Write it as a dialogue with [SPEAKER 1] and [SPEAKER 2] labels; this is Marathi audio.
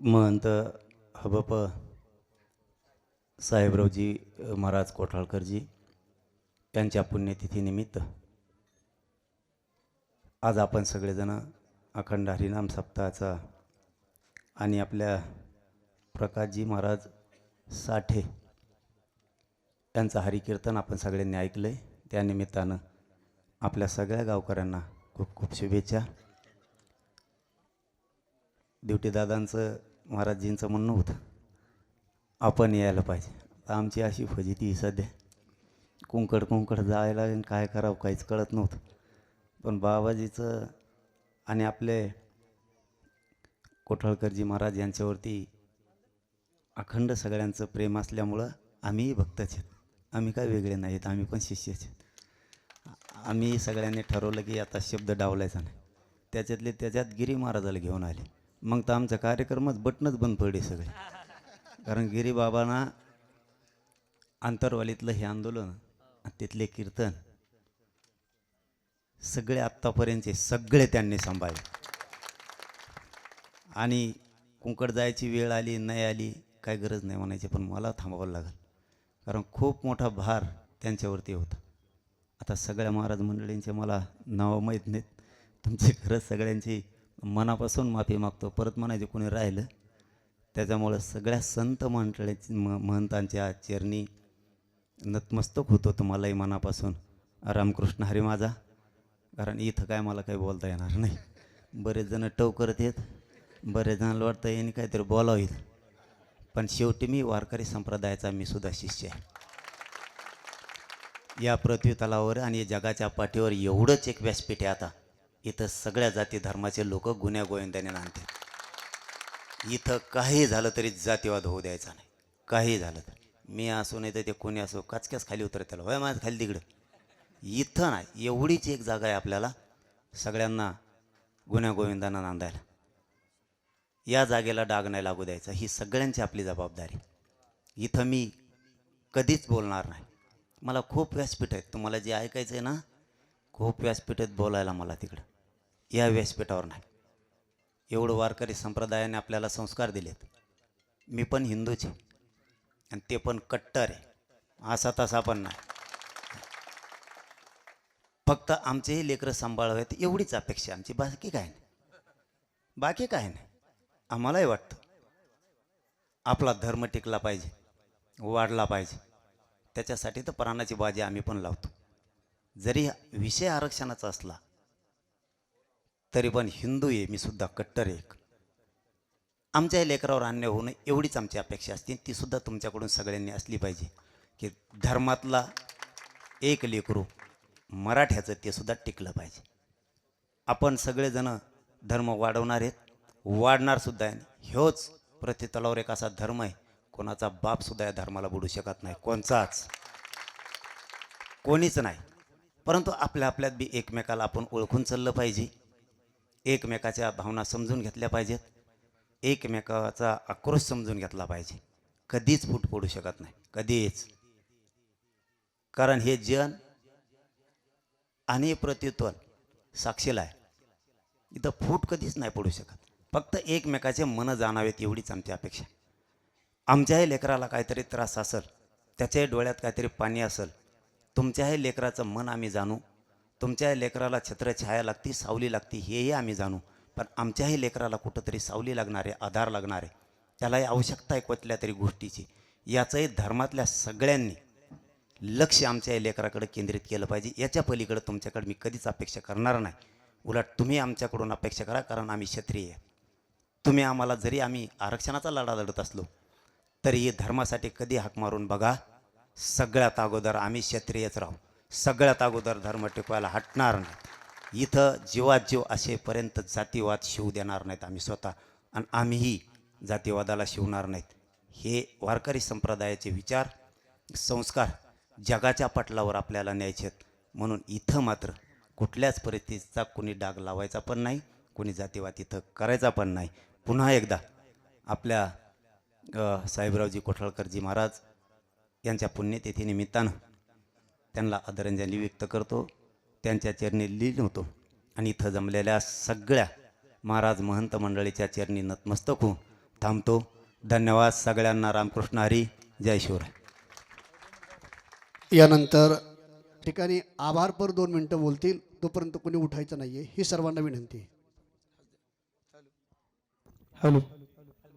[SPEAKER 1] महंत हबप साहेबरावजी महाराज कोठाळकरजी त्यांच्या पुण्यतिथीनिमित्त आज आपण सगळेजण अखंड हरिनाम सप्ताहाचा आणि आपल्या प्रकाशजी महाराज साठे यांचं हरिकीर्तन आपण सगळ्यांनी ऐकलं आहे त्यानिमित्तानं आपल्या सगळ्या गावकऱ्यांना खूप खूप शुभेच्छा. दिवटीदादांचं महाराजजींचं म्हणणं होतं आपण यायला पाहिजे. आमची अशी फजिती सध्या. कुंकड कुंकड जायला आणि काय करावं काहीच कळत नव्हतं. पण बाबाजीचं आणि आपले कोठाळकरजी महाराज यांच्यावरती अखंड सगळ्यांचं प्रेम असल्यामुळं आम्हीही भक्तच आहेत. आम्ही काय वेगळे नाहीत आम्ही पण शिष्यच आहेत. आम्ही सगळ्यांनी ठरवलं की आता शब्द डावलायचा नाही. त्याच्यातले त्याच्यात गिरी महाराजाला घेऊन आले. मग तर आमचा कार्यक्रमच बटनच बंद पडले सगळे. कारण गिरीबाबांना आंतरवालीतलं हे आंदोलन तिथले कीर्तन सगळे आत्तापर्यंतचे सगळे त्यांनी सांभाळले. आणि कुंकड जायची वेळ आली नाही आली काय गरज नाही म्हणायची पण मला थांबावं लागेल. कारण खूप मोठा भार त्यांच्यावरती होता. आता सगळ्या महाराज मंडळींचे मला नावं माहीत नाहीत. तुमची खरंच सगळ्यांची मनापासून माफी मागतो परत म्हणायचे कोणी राहिलं? त्याच्यामुळं सगळ्या संत मंडळीची म महंतांच्या चरणी नतमस्तक होतो तुम्हालाही मनापासून. रामकृष्ण हरी माझा. कारण इथं काय मला काही बोलता येणार नाही. बरेच जण टव करत येत बरेच जणांना वाटतं यांनी काहीतरी बोलावं इथं. पण शेवटी मी वारकरी संप्रदायाचा मी सुद्धा शिष्य आहे. या पृथ्वी तलावर आणि जगाच्या पाठीवर एवढंच एक व्यासपीठ आहे आता. इथं सगळ्या जाती धर्माचे लोक गुन्ह्या गोविंदाने नांदतात. इथं काही झालं तरी जातीवाद होऊ द्यायचा नाही. काही झालं तर. मी असो नाही तर ते कोणी असो काचक्याच खाली उतरत त्याला वय माझ्या खाली तिकडं. इथं नाही एवढीच एक जागा आहे आपल्याला सगळ्यांना गुन्ह्या गोविंदांना नांदायला. या जागेला डाग नाही लागू द्यायचा ही सगळ्यांची आपली जबाबदारी. इथं मी कधीच बोलणार नाही. मला खूप व्यासपीठ आहेत. तुम्हाला जे ऐकायचं आहे ना खूप व्यासपीठ आहेत बोलायला मला तिकडं. या व्यासपीठावर नाही. एवढं वारकरी संप्रदायाने आपल्याला संस्कार दिलेत. मी पण हिंदूच आहे. आणि ते पण कट्टर आहे. असा तसा पण नाही. फक्त आमचेही लेकरं सांभाळावेत एवढीच अपेक्षा आमची. बाकी काय नाही. बाकी काय नाही. आम्हालाही वाटतं. आपला धर्म टिकला पाहिजे. वाढला पाहिजे. त्याच्यासाठी तर प्राणाची बाजी आम्ही पण लावतो. जरी विषय आरक्षणाचा असला तरी पण हिंदू आहे मी सुद्धा कट्टर एक. आमच्या लेकरावर अन्याय होऊ नये एवढीच आमची अपेक्षा असते ती सुद्धा तुमच्याकडून सगळ्यांनी असली पाहिजे. की धर्मातला एक लेकरू मराठ्याचं ते सुद्धा टिकलं पाहिजे. आपण सगळेजण धर्म वाढवणार आहेत वाढणार सुद्धा आहे. ह्योच प्रतितलावर एक असा धर्म आहे कोणाचा बापसुद्धा या धर्माला बुडू शकत नाही. कोणचाच. कोणीच नाही. परंतु आपल्या आपल्यात बी एकमेकाला आपण ओळखून चाललं पाहिजे. एकमेकाच्या भावना समजून घेतल्या पाहिजेत. एकमेकाचा आक्रोश समजून घेतला पाहिजे. कधीच फूट पडू शकत नाही. कधीच. कारण हे जन आणि प्रतित्वन साक्षीला आहे. इथं फूट कधीच नाही पडू शकत. फक्त एकमेकाचे मनं जाणावेत एवढीच आमची अपेक्षा आमच्याही लेकराला काहीतरी त्रास असेल त्याच्याही डोळ्यात काहीतरी पाणी असेल तुमच्याही लेकराचं मन आम्ही जाणू तुमच्या लेकराला छत्रछाया लागती सावली लागती हेही आम्ही जाणू. पण आमच्याही लेकराला कुठंतरी सावली लागणारे आधार लागणारे त्यालाही आवश्यकता आहे कुठल्या तरी गोष्टीची. याचंही धर्मातल्या सगळ्यांनी लक्ष आमच्या या लेकराकडे केंद्रित केलं पाहिजे. याच्या पलीकडे तुमच्याकडे मी कधीच अपेक्षा करणार नाही. उलट तुम्ही आमच्याकडून अपेक्षा करा कारण आम्ही क्षत्रिय तुम्ही आम्हाला जरी आम्ही आरक्षणाचा लढा लढत असलो तरीही धर्मासाठी कधी हाक मारून बघा सगळ्यात अगोदर आम्ही क्षत्रियच राहू. सगळ्यात अगोदर धर्म टिकवायला हटणार नाही इथं जीवात जीव असेपर्यंत जातीवाद शिवू देणार नाहीत आम्ही स्वतः. आणि आम्हीही जातीवादाला शिवणार नाहीत. हे वारकरी संप्रदायाचे विचार संस्कार जगाच्या पटलावर आपल्याला न्यायचे आहेत. म्हणून इथं मात्र कुठल्याच परिस्थितीचा कोणी डाग लावायचा पण नाही कोणी जातीवाद इथं करायचा पण नाही. पुन्हा एकदा आपल्या साहेबरावजी कोठाळकरजी महाराज यांच्या पुण्यतिथीनिमित्तानं त्यांना आदरांजली व्यक्त करतो. त्यांच्या चरणी लीन होतो. आणि इथं जमलेल्या सगळ्या महाराज महंत मंडळीच्या चरणी नतमस्तक होऊन थांबतो. धन्यवाद सगळ्यांना. रामकृष्ण हरी. जय शिवराय.
[SPEAKER 2] यानंतर ठिकाणी आभारपर दोन मिनटं बोलतील. तोपर्यंत कोणी उठायचं नाहीये. ही सर्वांना विनंती आहे.
[SPEAKER 3] हॅलो.